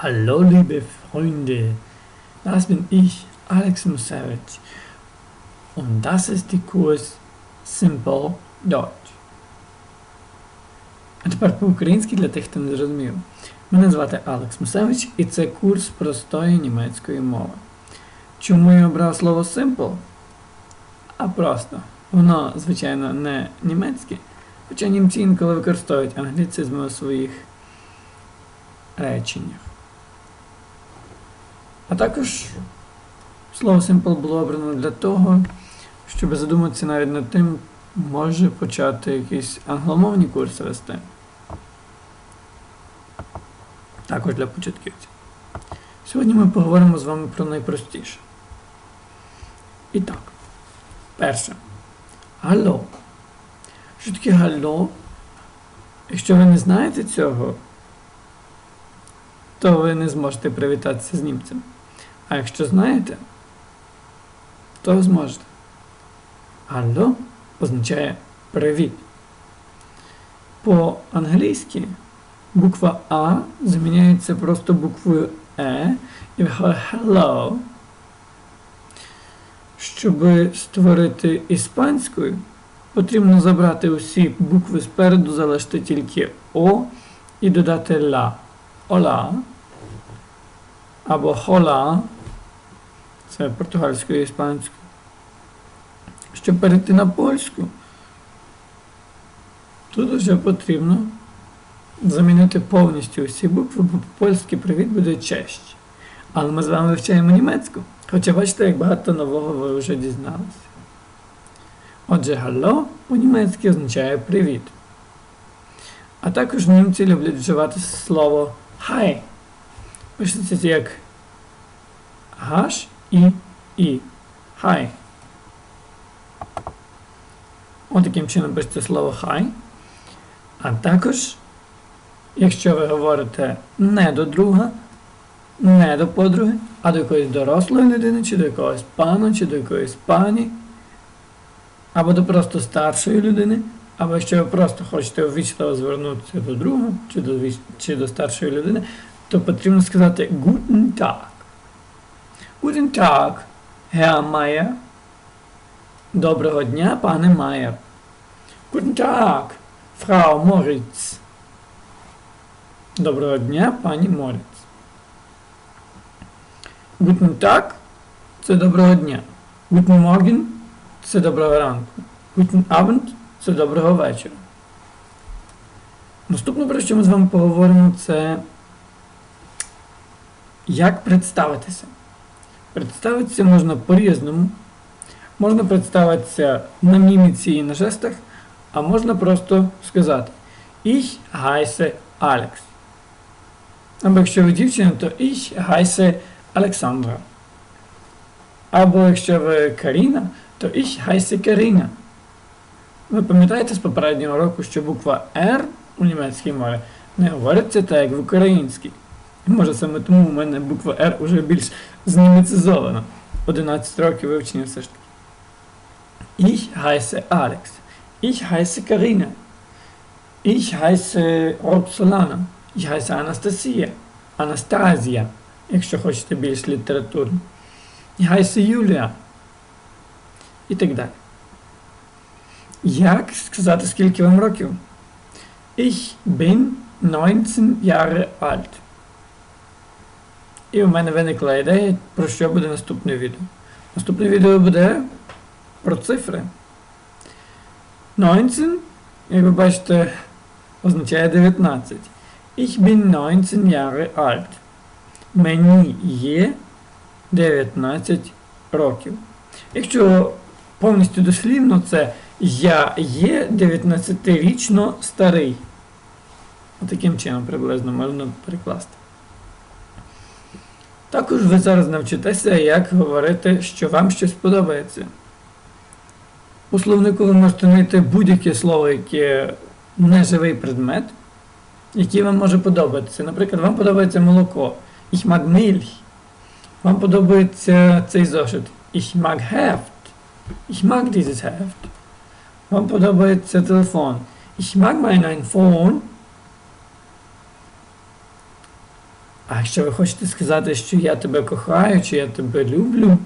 Hallo liebe Freunde, das bin ich, Alex Musevich. Und das ist die Kurs Simple Deutsch. А тепер по-українськи для тих, хто не зрозумів. Мене звати Алекс Мусевич і це курс простої німецької мови. Чому я обрав слово simple? А просто. Воно, звичайно, не німецьке, хоча німці інколи використовують англіцизми у своїх реченнях. А також слово simple було обрано для того, щоб задуматися навіть над тим, може почати якісь англомовні курси вести. Також для початківців. Сьогодні ми поговоримо з вами про найпростіше. І так, перше. Алло. Що таке галло? Якщо ви не знаєте цього, то ви не зможете привітатися з німцем. А якщо знаєте, то зможете. Алло означає привіт. По-англійськи буква А заміняється просто буквою Е і виходить hello. Щоб створити іспанською, потрібно забрати усі букви спереду, залишити тільки О і додати ла. Ола або хола. Це португальською і іспанською. Щоб перейти на польську, тут вже потрібно замінити повністю усі букви, бо по-польськи привіт буде честь. Але ми з вами вивчаємо німецьку. Хоча бачите, як багато нового ви вже дізналися. Отже, галло по-німецьки означає привіт. А також німці люблять вживати слово хай. Пишеться як гаш і і. Хай. Ось таким чином пишеться слово хай. А також, якщо ви говорите не до друга, не до подруги, а до якоїсь дорослої людини, чи до якогось пана, чи до якоїсь пані, або до просто старшої людини, або якщо ви просто хочете ввічливо звернутися до друга, чи до, чи до старшої людини, то потрібно сказати Guten Tag. Guten Tag, Herr Meier. Доброго дня, пане Майер. Guten Tag, Frau Moritz. Доброго дня, пані Моріц. Guten Tag – це доброго дня. Guten Morgen – це доброго ранку. Guten Abend – це доброго вечора. Наступне, про що ми з вами поговоримо, це як представитися. Представитися можна по-різному. Можна представитися на міміці і на жестах, а можна просто сказати Ich heiße Alex. Або якщо ви дівчина, то Ich heiße Олександра. Або якщо ви Каріна, то Ich heiße Каріна. Ви пам'ятаєте з попереднього року, що буква R у німецькій мові не говориться так, як в українській. Може саме тому у мене буква R уже більш знімецизована. 11 років вивчення все ж таки. Ich heiße Alex. Ich heiße Karina. Ich heiße Роксолана. Ich heiße Анастасія. Анастазія, якщо хочете більш літературно. Ich heiße Юлія. І так далі. Як сказати, скільки вам років? Ich bin 19 Jahre alt. І у мене виникла ідея, про що буде наступне відео. Наступне відео буде про цифри. 19, як ви бачите, означає 19. Ich bin 19 Jahre alt. Мені є 19 років. Якщо повністю дослівно, це я є 19-річно старий. Отаким чином приблизно можна перекласти. Також ви зараз навчитеся, як говорити, що вам щось подобається. У словнику ви можете знайти будь-яке слово, яке не живий предмет, який вам може подобатися. Наприклад, вам подобається молоко. Ich. Вам подобається цей зошит. Ich mag Heft. Ich dieses Heft. Вам подобається телефон. Ich mag mein iPhone. А якщо ви хочете сказати, що я тебе кохаю, чи я тебе люблю,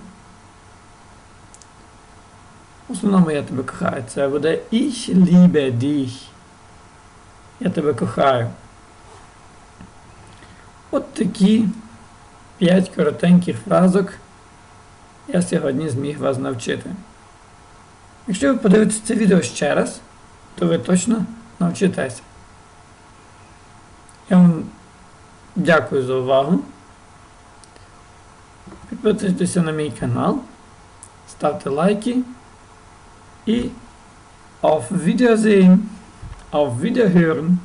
в основному я тебе кохаю. Це буде Ich liebe dich. Я тебе кохаю. От такі п'ять коротеньких фразок я сьогодні зміг вас навчити. Якщо ви подивитесь це відео ще раз, то ви точно навчитеся. Я вам дякую за увагу. Підписуйтеся на мій канал, ставте лайки і auf Wiedersehen, auf Wiederhören.